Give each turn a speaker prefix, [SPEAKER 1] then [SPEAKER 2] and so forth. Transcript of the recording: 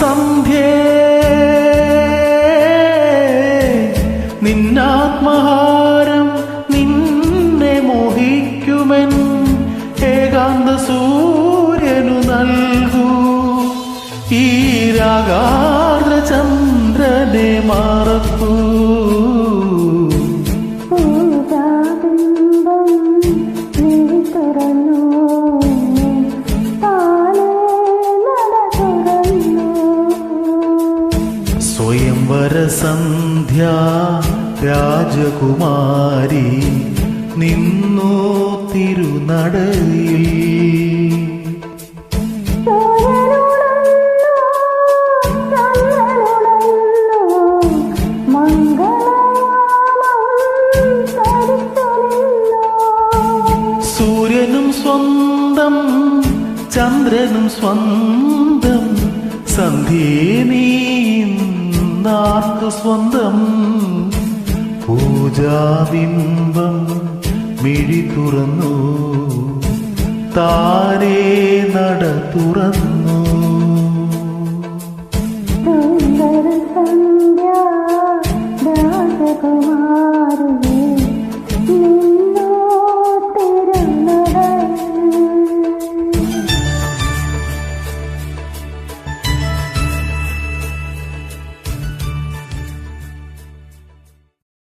[SPEAKER 1] സന്ധ്യേ. നിന്നാത്മഹാരം നിന്നെ മോഹിക്കുമെൻ. ഏകാന്ത സൂര്യനു നൽകൂ. ഈ രാഗാർദ്ര ചന്ദ്രനെ മാറത്തൂ
[SPEAKER 2] ഏകാന്തം നീ തുറന്നു
[SPEAKER 1] സ്വയംവര സന്ധ്യ രാജകുമാരി നിന്നു തിരുനടയിൽ സൂര്യനും സ്വന്തം ചന്ദ്രനും സ്വന്തം സന്ധ്യേ നീർക്കു സ്വന്തം? പൂജാബിംബം മിഴി തുറന്നു. താരേ നട തുറന്നു.
[SPEAKER 2] സുന്ദര സന്ധ്യ